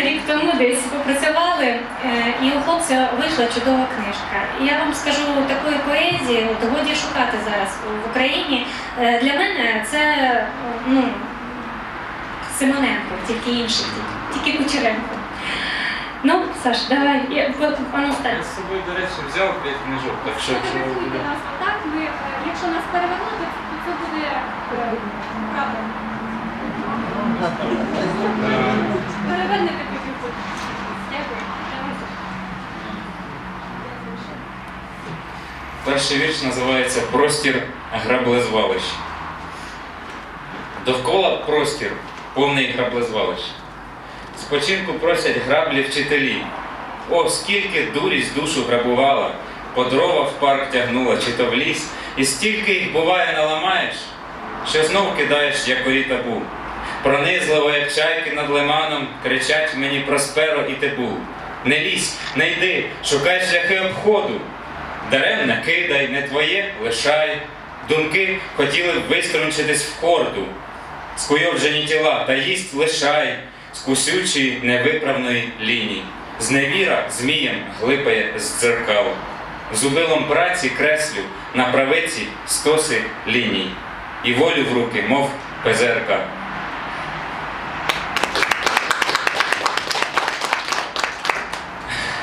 рік тому десь попрацювали, е, і у хлопця вийшла чудова книжка. І я вам скажу, такої поезії от, годі шукати зараз в Україні. Е, Для мене це е, ну, Симоненко, тільки інший, тільки Кучеренко. Ну, Саш, давай, я, по- а ну. Я з собою, до речі, взяв 5 книжок, так що якщо нас так, ми, якщо нас перевернути, то це буде правда. Е, Перший вірш називається Простір граблезвалищ. Довкола простір, повний граблезвалищ. Спочинку просять граблі вчителі. О, скільки дурість душу грабувала, по дрова в парк тягнула чи то в ліс, і стільки їх буває наламаєш, що знов кидаєш як якорі табу. Пронизливо, як чайки над лиманом, кричать мені просперо і тебу. Не лізь, не йди, шукай шляхи обходу. Даремне кидай, не твоє, лишай. Думки хотіли б виструнчитись в хорду. Скуйовджені тіла та їсть лишай, скусючої невиправної лінії. Зневіра змієм глипає з дзеркал. Зубилом праці креслю на правиці стоси ліній. І волю в руки, мов ПЗРК.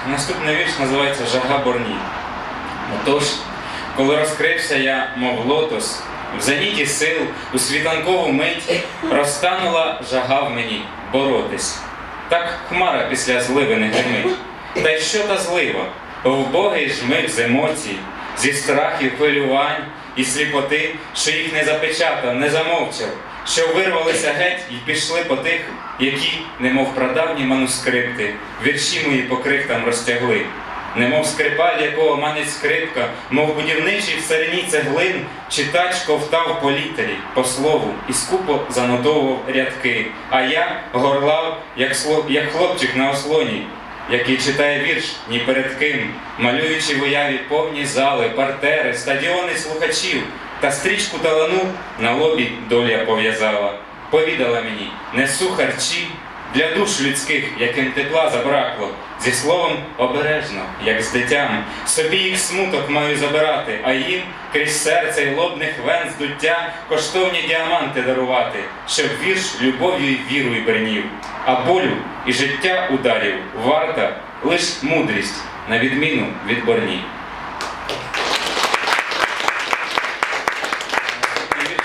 Наступний вірш називається Жага Борні. Отож, коли розкрився я, мов лотос, в зеніті сил, у світанкову мить розтанула жага в мені боротись. Так хмара після зливи не гримить. Та й що та злива? Вбогий жмих з емоцій, зі страхів, хвилювань і сліпоти, що їх не запечатав, не замовчав, що вирвалися геть і пішли по тих, які, немов прадавні манускрипти, вірші мої по крихтам розтягли. Немов скрипаль, якого манить скрипка, мов будівничий в царині цеглин, читач ковтав по літері, по слову, і скупо занотовував рядки. А я горлав, як, сло- як хлопчик на ослоні, який читає вірш ні перед ким, малюючи в уяві повні зали, партери, стадіони слухачів, та стрічку талану на лобі доля пов'язала. Повідала мені, несу харчі для душ людських, яким тепла забракло, зі словом обережно, як з дитям, собі їх смуток маю забирати, а їм крізь серце й лобних вен здуття коштовні діаманти дарувати, щоб вірш любов'ю й вірою бринів, а болю і життя ударів варта лиш мудрість, на відміну від борні.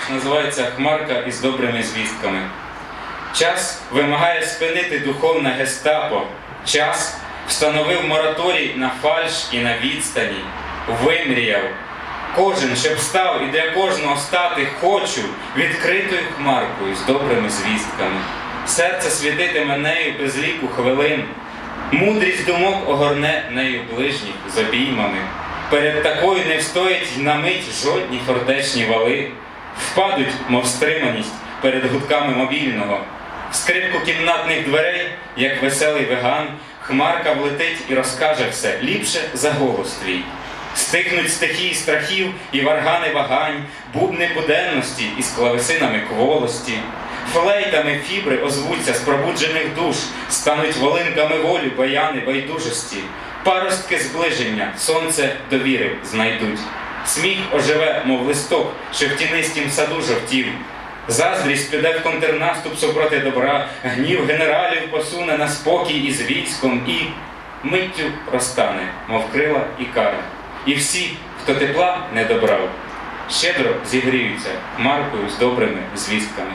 Називається Хмарка із добрими звістками. Час вимагає спинити духовне гестапо. Час встановив мораторій на фальш і на відстані. Вимріяв. Кожен, щоб став і для кожного стати хочу відкритою хмаркою з добрими звістками. Серце світитиме нею без ліку хвилин. Мудрість думок огорне нею ближніх з обіймами. Перед такою не встоять й на мить жодні фортечні вали. Впадуть, мов стриманість перед гудками мобільного. В скрипку кімнатних дверей, як веселий веган, хмарка влетить і розкаже все ліпше за голос твій. Стихнуть стихії страхів і варгани вагань, бубни буденності із клавесинами кволості. Флейтами фібри озвуться з пробуджених душ, стануть волинками волі баяни байдужості. Паростки зближення, сонце довіри знайдуть. Сміх оживе, мов листок, що в тінистім саду жовтів. Заздрість піде в контрнаступ супроти добра, гнів генералів посуне на спокій із військом і миттю розтане, мов крила і кара. І всі, хто тепла не добрав, щедро зігріються маркою з добрими звістками.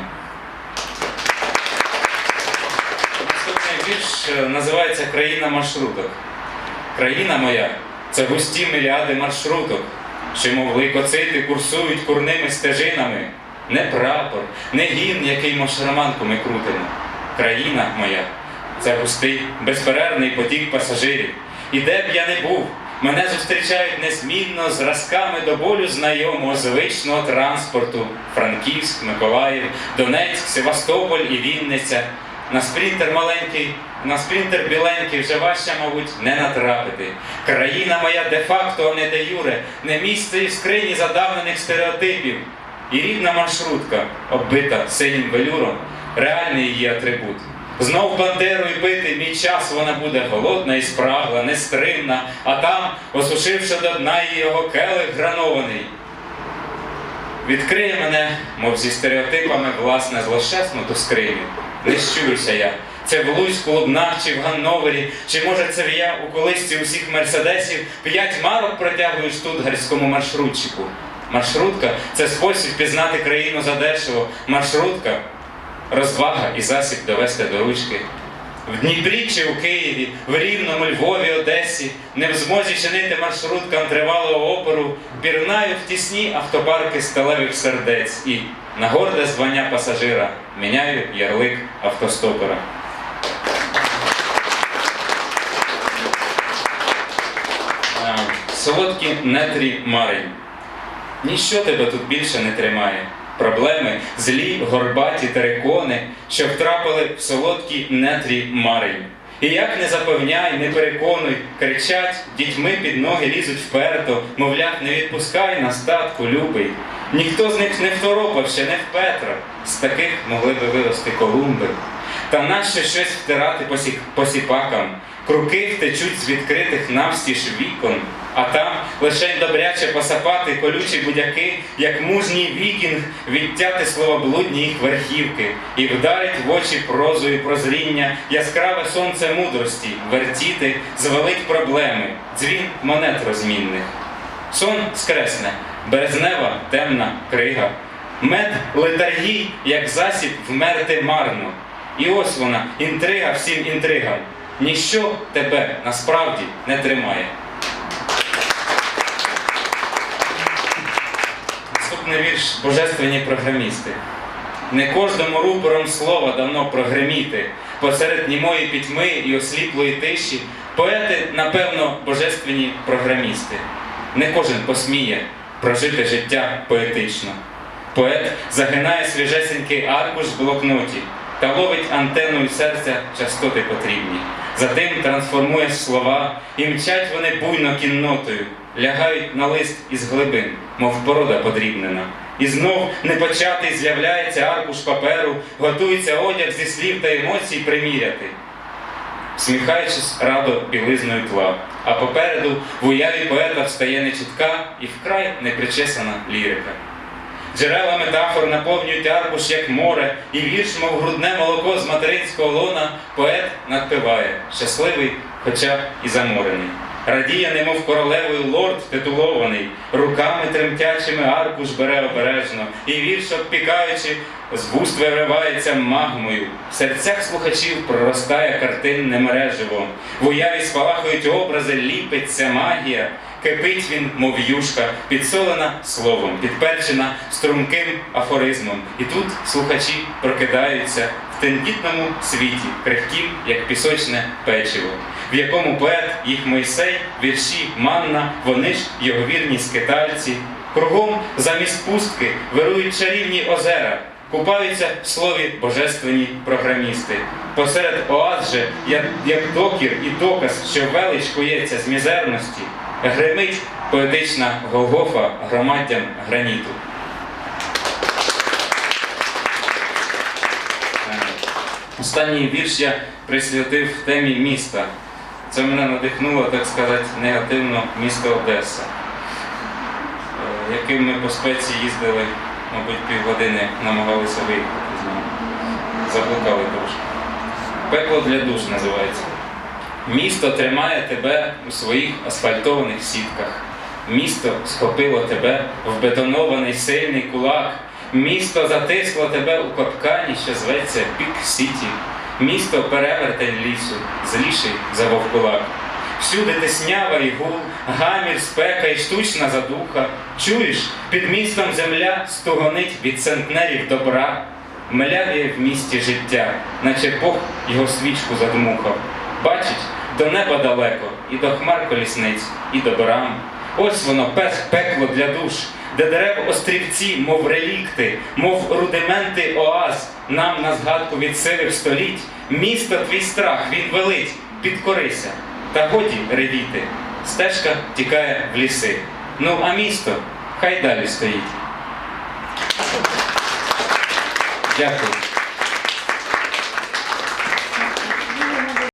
Наступний вірш е, називається Країна маршруток. Країна моя це густі мільярди маршруток, що, мов лейкоцити, курсують курними стежинами. Не прапор, не гімн, який маршараманку ми крутимо. Країна моя це густий, безперервний потік пасажирів. І де б я не був, мене зустрічають незмінно зразками до болю знайомого звичного транспорту Франківськ, Миколаїв, Донецьк, Севастополь і Вінниця. На спринтер маленький, на спринтер біленький вже важче, мабуть, не натрапити. Країна моя де-факто, не де юре, не місце і в скрині задавнених стереотипів. І рідна маршрутка, оббита синім велюром, реальний її атрибут. Знов бандерою бити мій час вона буде голодна і спрагла, нестримна, а там, осушивши до дна її його келих гранований. Відкриє мене, мов зі стереотипами, власне, злощасну ту скриню. Не щурюся я. Це в Луцьку, одна, чи в Ганновері, чи може це я у колисці усіх мерседесів п'ять марок протягую штутгарському маршрутчику. Маршрутка це спосіб пізнати країну задешево. Маршрутка розвага і засіб довести до ручки. В Дніпрі чи у Києві, в Рівному, Львові, Одесі, не в змозі чинити маршруткам тривалого опору, пірнаю в тісні автопарки сталевих сердець і на горде звання пасажира міняю ярлик автостопера. Солодкі нетрі Марень. Ніщо тебе тут більше не тримає. Проблеми, злі, горбаті терикони, що втрапили в солодкі нетрі Марень. І як не запевняй, не переконуй, кричать, дітьми під ноги лізуть вперто, мовляв, не відпускай на статку, любий. Ніхто з них не второпав ще, не в Петра. З таких могли би вирости колумби. Та нащо щось втирати посі- посіпакам? Круки втечуть з відкритих навстіж вікон, а там лише добряче посапати колючі будяки, як мужній вікінг відтяти словоблудні їх верхівки, і вдарить в очі прозою прозріння, яскраве сонце мудрості, вертіти, звалить проблеми, дзвін монет розмінних. Сон скресне, березнева темна крига. Мед летаргій, як засіб вмерти марно. І ось вона, інтрига всім інтригам. Ніщо тебе насправді не тримає. Вірш Божественні програмісти. Не кожному рупором слова давно прогреміти, посеред німої пітьми і осліплої тиші, поети, напевно, божественні програмісти. Не кожен посміє прожити життя поетично. Поет загинає свіжесенький аркуш в блокноті та ловить антеною серця частоти потрібні. Затим трансформує слова, і мчать вони буйно кіннотою, лягають на лист із глибин, мов порода подрібнена. І знов непочатий з'являється аркуш паперу, готується одяг зі слів та емоцій приміряти всміхаючись радо білизною тла. А попереду в уяві поета встає нечітка і вкрай непричесана лірика. Джерела метафор наповнюють аркуш як море, і вірш, мов грудне молоко з материнського лона, поет надпиває, щасливий, хоча і заморений. Радіє, немов королевою лорд титулований, руками тремтячими аркуш бере обережно, і вірш, обпікаючи, з вуст виривається магмою. В серцях слухачів проростає картинне мереживо. В уяві спалахують образи, ліпиться магія. Кипить він, мов юшка, підсолена словом, підперчена струнким афоризмом. І тут слухачі прокидаються в тендітному світі, крихкім, як пісочне печиво, в якому поет їх Мойсей, вірші Манна, вони ж його вірні скитальці. Кругом замість пустки вирують чарівні озера, купаються в слові божественні програмісти. Посеред оаз же, як, як докір і доказ, що велич кується з мізерності, гримить поетична Голгофа громаддям граніту. Останній вірш я присвятив темі міста. Це мене надихнуло, так сказати, негативно місто Одеса, е, яким ми по спеці їздили, мабуть, півгодини намагалися виїхати з нами. Заблукали трошки. Пекло для душ називається. Місто тримає тебе у своїх асфальтованих сітках. Місто схопило тебе в бетонований сильний кулак. Місто затисло тебе у капкані, що зветься Пік Сіті. Місто перевертень лісу, зліший за вовкулак. Всюди тиснява і гул, гамір, спека і штучна задуха. Чуєш, під містом земля стугонить від центнерів добра. Млявіє в місті життя, наче Бог його свічку задмухав. Бачить, до неба далеко, і до хмар колісниць, і до брам. Ось воно, пех, пекло для душ, де дерев острівці, мов релікти, мов рудименти оаз, нам на згадку від сивих століть. Місто твій страх, він велить, підкорися. Та годі ревіти, стежка тікає в ліси. Ну, а місто хай далі стоїть. Дякую.